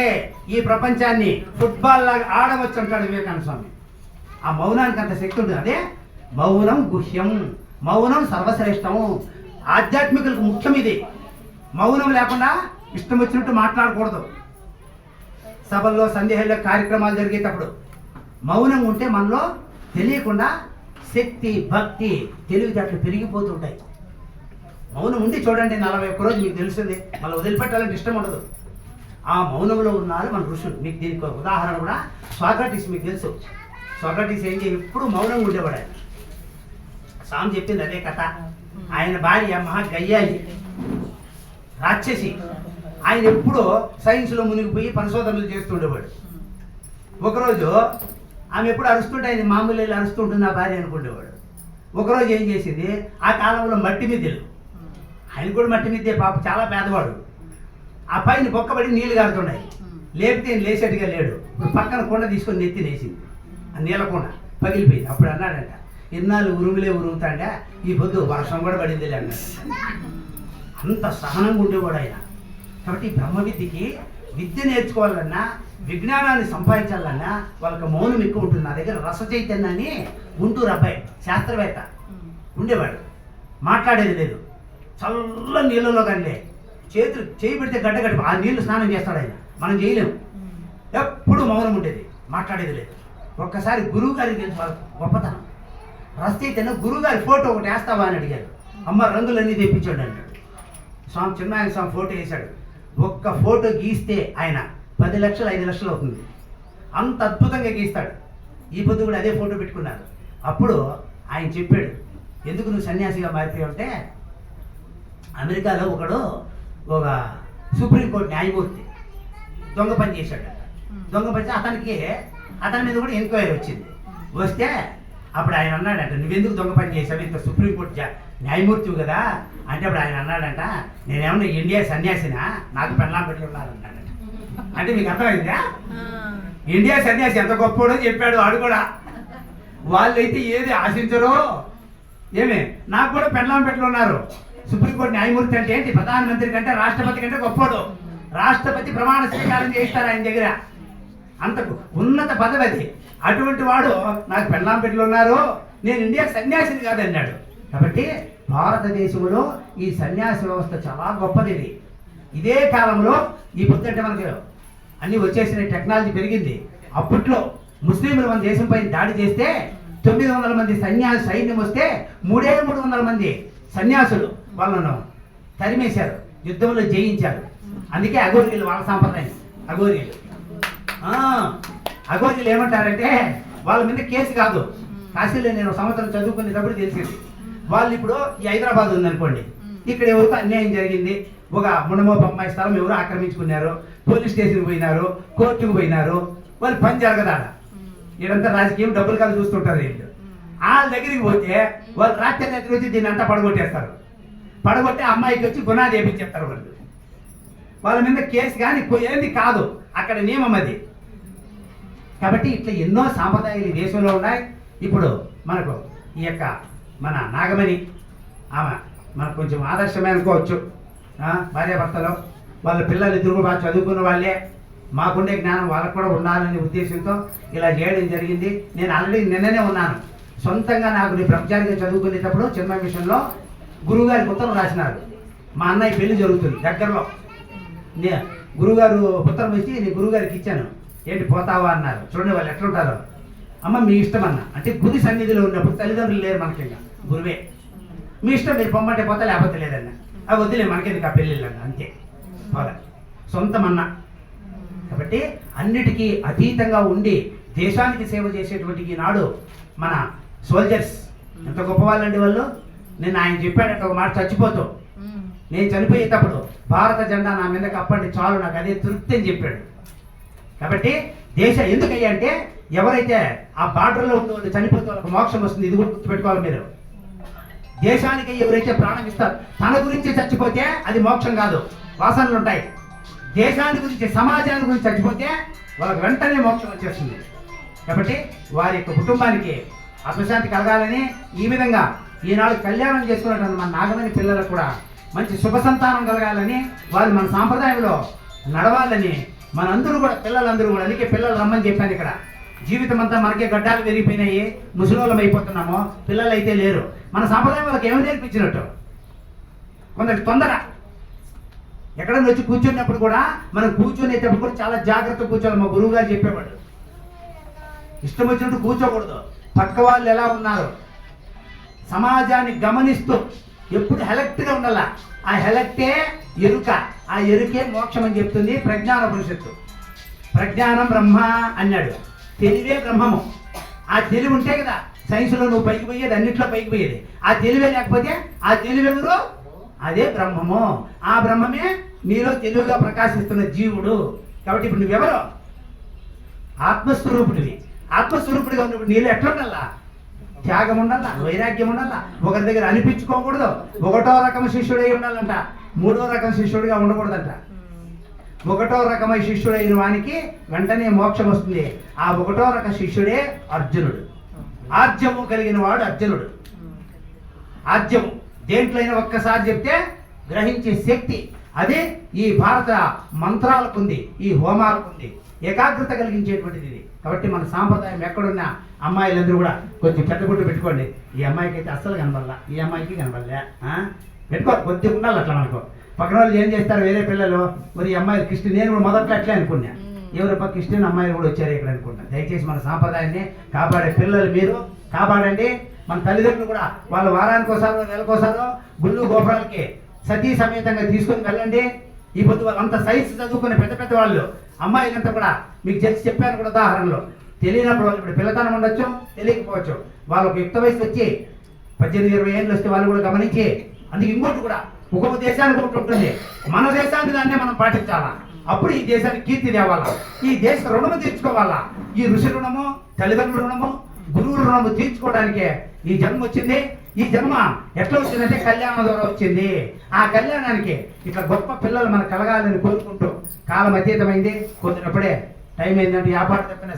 ఈ ప్రపంచాన్ని ఫుట్బాల్ లాగా ఆడవచ్చు అంటాడు వివేకానంద స్వామి. ఆ మౌనానికి అంత శక్తి ఉంటుంది. అదే మౌనం గుహ్యం. మౌనం సర్వశ్రేష్టము. ఆధ్యాత్మికులకు ముఖ్యం ఇది. మౌనం లేకుండా ఇష్టం వచ్చినట్టు మాట్లాడకూడదు. సభల్లో సందేహాల్లో కార్యక్రమాలు జరిగేటప్పుడు మౌనం ఉంటే మనలో తెలియకుండా శక్తి భక్తి తెలివితేటలు పెరిగిపోతుంటాయి. మౌనం ఉండి చూడండి నలభై ఒక్క రోజు మీకు తెలుస్తుంది. మళ్ళీ వదిలిపెట్టాలంటే ఇష్టం ఉండదు. ఆ మౌనంలో ఉన్నారు మన ఋషులు. మీకు దీనికి ఉదాహరణ కూడా స్వాక్రటీస్ మీకు తెలుసు. స్వాక్రటీస్ ఏం ఎప్పుడు మౌనంగా ఉండేవాడు ఆయన. స్వామి చెప్పింది అదే కథ. ఆయన భార్య మహా గయ్యాలి రాక్షసి. ఆయన ఎప్పుడో సైన్స్లో మునిగిపోయి పరిశోధనలు చేస్తుండేవాడు ఒకరోజు ఆమె ఎప్పుడు అరుస్తుంటే ఆయన మామూలు వెళ్ళి అరుస్తుంటుంది నా భార్య అనుకునేవాడు ఒకరోజు ఏం చేసింది? ఆ కాలంలో మట్టి మిద్దెలు. ఆయన కూడా మట్టి మిద్దే పాప చాలా పేదవాడు. ఆ పైన బొక్కబడి నీళ్ళు కారుతున్నాయి. లేపితే లేచేట్టుగా లేడు. ఇప్పుడు పక్కన కొండ తీసుకొని నెత్తి నేసింది. ఆ నీళ్ళ కొండ పగిలిపోయింది. అప్పుడు అన్నాడంట ఇన్నాళ్ళు ఉరుములే ఉరుగుతాండా ఈ పొద్దు వర్షం కూడా పడిందిలే అన్నాడు. అంత సహనంగా ఉండేవాడు ఆయన. కాబట్టి బ్రహ్మ విద్యకి విద్య నేర్చుకోవాలన్నా విజ్ఞానాన్ని సంపాదించాలన్నా వాళ్ళకి మౌనం ఎక్కువ ఉంటుంది. నా దగ్గర రస చైతన్యాన్ని గుంటూరు అబ్బాయి శాస్త్రవేత్త ఉండేవాడు. మాట్లాడేది లేదు. చల్ల నీళ్ళలో కానీ చేతులు చేయి పెడితే గడ్డ గడ్డ ఆ నీళ్ళు స్నానం చేస్తాడు ఆయన. మనం చేయలేము. ఎప్పుడు మౌనం ఉండేది మాట్లాడేది లేదు. ఒక్కసారి గురువు గారికి గొప్పతనం. రచయితను గురువు గారి ఫోటో ఒకటి వేస్తావా అని అడిగాడు. అమ్మ రంగులన్నీ తెప్పించాడు అన్నాడు స్వామి చిన్నాయన స్వామి ఫోటో వేశాడు. ఒక్క ఫోటో గీస్తే ఆయన పది లక్షలు ఐదు లక్షలు అవుతుంది. అంత అద్భుతంగా గీస్తాడు. ఈ పొద్దు కూడా అదే ఫోటో పెట్టుకున్నారు. అప్పుడు ఆయన చెప్పాడు ఎందుకు నువ్వు సన్యాసిగా మారిపోయావు అంటే అమెరికాలో ఒకడు ఒక సుప్రీంకోర్టు న్యాయమూర్తి దొంగ పని చేశాడు దొంగ పని అతనికి అతని మీద కూడా ఎంక్వైరీ వచ్చింది. వస్తే అప్పుడు ఆయన అన్నాడంట నువ్వెందుకు దొంగ పని చేశావు? ఇంత సుప్రీంకోర్టు న్యాయమూర్తివి కదా? అంటే అప్పుడు ఆయన అన్నాడంట నేనేమన్నా ఇండియా సన్యాసినా? నాకు పెళ్ళాం పెట్టి ఉన్నారన్నాడంట అంటే మీకు అర్థమైందా? ఇండియా సన్యాసి ఎంత గొప్పోడో చెప్పాడు వాడు కూడా. వాళ్ళైతే ఏది ఆశించరో? ఏమే? నాకు కూడా పెళ్ళాం పెట్లు ఉన్నారు. సుప్రీంకోర్టు న్యాయమూర్తి అంటే ఏంటి? ప్రధానమంత్రి కంటే రాష్ట్రపతి కంటే గొప్పడు. రాష్ట్రపతి ప్రమాణ స్వీకారం చేయిస్తారు ఆయన దగ్గర. అంతకు ఉన్నత పదవి అది. అటువంటి వాడు నాకు పెళ్ళాంపెట్లు ఉన్నారు. నేను ఇండియా సన్యాసిని కాదన్నాడు. కాబట్టి భారతదేశంలో ఈ సన్యాసి వ్యవస్థ చాలా గొప్పది ఇది. ఇదే కాలంలో ఈ పొద్దుంటే మనకి అన్ని వచ్చేసిన టెక్నాలజీ పెరిగింది. అప్పట్లో ముస్లింలు మన దేశంపై దాడి చేస్తే తొమ్మిది వందల మంది సన్యాసి సైన్యం వస్తే మూడే మూడు వందల మంది సన్యాసులు. వాళ్ళను తరిమేశారు. యుద్ధంలో జయించారు. అందుకే అఘోరీలు వాళ్ళ సాంప్రదాయం. అఘోరీలు ఆ, ఏమంటారంటే వాళ్ళ మీద కేసు కాదు. కాశీలో నేను సంవత్సరం చదువుకునేటప్పుడు తెలిసింది. వాళ్ళు ఇప్పుడు ఈ హైదరాబాద్ ఉందనుకోండి. ఇక్కడ ఎవరితో అన్యాయం జరిగింది. ఒక మునమోపు అమ్మాయి స్థలం ఎవరు ఆక్రమించుకున్నారు. పోలీస్ స్టేషన్కి పోయినారు. కోర్టుకు పోయినారు. వాళ్ళు పని జరగదా? ఇదంతా రాజకీయం డబ్బులు కాదు చూస్తుంటారు వీళ్ళు. వాళ్ళ దగ్గరికి పోతే వాళ్ళు రాత్రి రాత్రి వచ్చి దీన్ని అంతా పడగొట్టేస్తారు. పడగొట్టి అమ్మాయికి వచ్చి గునాది వేపించేస్తారు వాళ్ళు? వాళ్ళ మీద కేసు కానీ ఏంది కాదు అక్కడ నియమం అది. కాబట్టి ఇట్లా ఎన్నో సాంప్రదాయాలు ఈ దేశంలో ఉన్నాయి. ఇప్పుడు మనకు ఈ యొక్క మన నాగమణి ఆమె మనకు కొంచెం ఆదర్శమే అనుకోవచ్చు. ఆ, వాళ్ళ పిల్లలు ఇద్దరు బాగా చదువుకున్న వాళ్ళే. మాకుండే జ్ఞానం వాళ్ళకు కూడా ఉండాలనే ఉద్దేశంతో ఇలా చేయడం జరిగింది. నేను ఆల్రెడీ నిన్ననే ఉన్నాను. సొంతంగా నాకు నీ బ్రహ్మచారిగా చదువుకునేటప్పుడు చిన్న మిషన్లో గురువుగారికి ఉత్తరం రాసినారు మా అన్నయ్య పెళ్ళి జరుగుతుంది. దగ్గరలో. నే గురుగారు ఉత్తరం ఇచ్చి నేను గురుగారికి ఇచ్చాను. ఏంటి పోతావా అన్నారు. చూడండి వాళ్ళు ఎట్లుంటారో. అమ్మ మీ ఇష్టం అన్న. అంటే గురి సన్నిధిలో ఉన్నప్పుడు తల్లిదండ్రులు లేరు మనకి ఇంకా గురువే. మీ ఇష్టం మీరు పొమ్మంటే పోతా లేకపోతే లేదన్న. అవి వద్దులే మనకెందుకు ఆ పెళ్ళిళ్ళన్న అంతే. పోదా సొంతం అన్న. కాబట్టి అన్నిటికీ అతీతంగా ఉండి దేశానికి సేవ చేసేటువంటి ఈనాడు మన సోల్జర్స్ ఎంత గొప్పవాళ్ళండి వాళ్ళు? నేను ఆయన చెప్పాడంటే ఒక మాట చచ్చిపోతావు. నేను చనిపోయేటప్పుడు భారత జెండా నా మీద కప్పండి చాలు నాకు అదే తృప్తి అని చెప్పాడు. కాబట్టి దేశ ఎందుకయ్యా అంటే ఎవరైతే ఆ బార్డర్లో వాళ్ళు చనిపోతే వాళ్ళకి మోక్షం వస్తుంది ఇది కూడా గుర్తుపెట్టుకోవాలి మీరు. దేశానికి ఎవరైతే ప్రాణం ఇస్తారు తన గురించి చచ్చిపోతే అది మోక్షం కాదు వాసనలు ఉంటాయి. దేశాన్ని గురించి సమాజాన్ని గురించి చచ్చిపోతే వాళ్ళకి వెంటనే మోక్షం వచ్చేస్తుంది. కాబట్టి వారి యొక్క కుటుంబానికి ఆత్మశాంతి కలగాలని ఈ విధంగా ఈనాడు కళ్యాణం చేసుకున్నటువంటి మన నాగమణి పిల్లలకు కూడా మంచి శుభ సంతానం కలగాలని వారు మన సాంప్రదాయంలో నడవాలని మనందరూ కూడా పిల్లలందరూ కూడా అందుకే పిల్లలు రమ్మని చెప్పాను ఇక్కడ. జీవితం అంతా మనకే గడ్డాలు పెరిగిపోయినాయి ముసలోళ్ళం అయిపోతున్నాము పిల్లలు అయితే లేరు. మన సాంప్రదాయం వాళ్ళకి ఏమి నేర్పించినట్టు? కొందరికి తొందర. ఎక్కడన్నా వచ్చి కూర్చున్నప్పుడు కూడా మనం కూర్చునేటప్పుడు కూడా చాలా జాగ్రత్త కూర్చోవాలి. మా గురువు గారు చెప్పేవాడు. ఇష్టం వచ్చినట్టు కూర్చోకూడదు. పక్క వాళ్ళు ఎలా ఉన్నారు? సమాజాన్ని గమనిస్తూ ఎప్పుడు హెలెక్ట్గా ఉండాల? ఆ హెలెక్టే ఎరుక. ఆ ఎరుకే మోక్షం అని చెప్తుంది ప్రజ్ఞాన పరిషత్తు ప్రజ్ఞానం బ్రహ్మ అన్నాడు. తెలివే బ్రహ్మము. ఆ తెలివి ఉంటే కదా సైన్స్లో నువ్వు పైకి పోయేది అన్నిట్లో పైకి పోయేది. ఆ తెలివే లేకపోతే ఆ తెలివి ఎవరు? అదే బ్రహ్మము. ఆ బ్రహ్మమే నీలో తెలివిగా ప్రకాశిస్తున్న జీవుడు. కాబట్టి ఇప్పుడు నువ్వెవరు? ఆత్మస్వరూపుడివి. ఆత్మస్వరూపుడిగా ఉన్నప్పుడు నీళ్ళు ఎట్లా ఉండాలా? త్యాగం ఉండాలా వైరాగ్యం ఉండాలా ఒకరి దగ్గర అనిపించుకోకూడదు. ఒకటో రకం శిష్యుడై ఉండాలంట. మూడో రకం శిష్యుడిగా ఉండకూడదంట. ఒకటో రకమైన శిష్యుడైన వానికి వెంటనే మోక్షం వస్తుంది. ఆ ఒకటో రకం శిష్యుడే అర్జునుడు. ఆద్యము కలిగిన వాడు అర్జునుడు. ఆద్యము దేంట్లైనా ఒక్కసారి చెప్తే గ్రహించే శక్తి అదే ఈ భారత మంత్రాలకు ఉంది ఈ హోమాలకు ఉంది ఏకాగ్రత కలిగించేటువంటిది ఇది. కాబట్టి మన సాంప్రదాయం ఎక్కడున్నా అమ్మాయిలందరూ కూడా కొంచెం పెద్ద గుడ్డు పెట్టుకోండి. ఈ అమ్మాయికి అయితే అస్సలు కనబడలా. ఈ అమ్మాయికి కనబడలే? పెట్టుకో కొద్దిగా ఉండాలి అట్లా మనకు. పక్కన వాళ్ళు ఏం చేస్తారు వేరే పిల్లలు మరి ఈ అమ్మాయి క్రిస్టియన్ నేను కూడా మొదట్లో అట్లే అనుకున్నా. ఎవరప్ప క్రిస్టియన్ అమ్మాయిలు కూడా వచ్చారు ఇక్కడ అనుకుంటా. దయచేసి మన సాంప్రదాయాన్ని కాపాడే పిల్లలు మీరు కాపాడండి. మన తల్లిదండ్రులు కూడా వాళ్ళు వారానికి ఒకసారో నెలకోసారో గుళ్ళు గోపురాలకి సతీ సమేతంగా తీసుకొని వెళ్ళండి. ఈ పొద్దు అంత సైన్స్ చదువుకునే పెద్ద పెద్ద వాళ్ళు అమ్మాయిలంతా కూడా మీకు తెలిసి చెప్పాను కూడా ఉదాహరణలో. తెలియనప్పుడు వాళ్ళు ఇప్పుడు పిల్లతనం ఉండొచ్చు తెలియకపోవచ్చు. వాళ్ళకు యుక్త వయసు వచ్చి పద్దెనిమిది ఇరవై ఏళ్ళు వస్తే వాళ్ళు కూడా గమనించి అందుకు ఇంకోటి కూడా ఒక్కొక్క దేశానికి ఒకటి ఉంటుంది. మన దేశానికి దాన్నే మనం పాటించాలా? అప్పుడు ఈ దేశానికి కీర్తి తేవాలా? ఈ దేశ రుణము తీర్చుకోవాలా? ఈ ఋషి రుణము తల్లిదండ్రుల రుణము గురువు రుణము తీర్చుకోవడానికే ఈ జన్మ వచ్చింది. ఈ జన్మ ఎట్లా వచ్చిందంటే కళ్యాణం ద్వారా వచ్చింది. ఆ కళ్యాణానికి ఇట్లా గొప్ప పిల్లలు మనకు కలగాలని కోరుకుంటూ కాలం అతీతమైంది. కుదిరినప్పుడే టైం ఏంటంటే వ్యాపారం చెప్పిన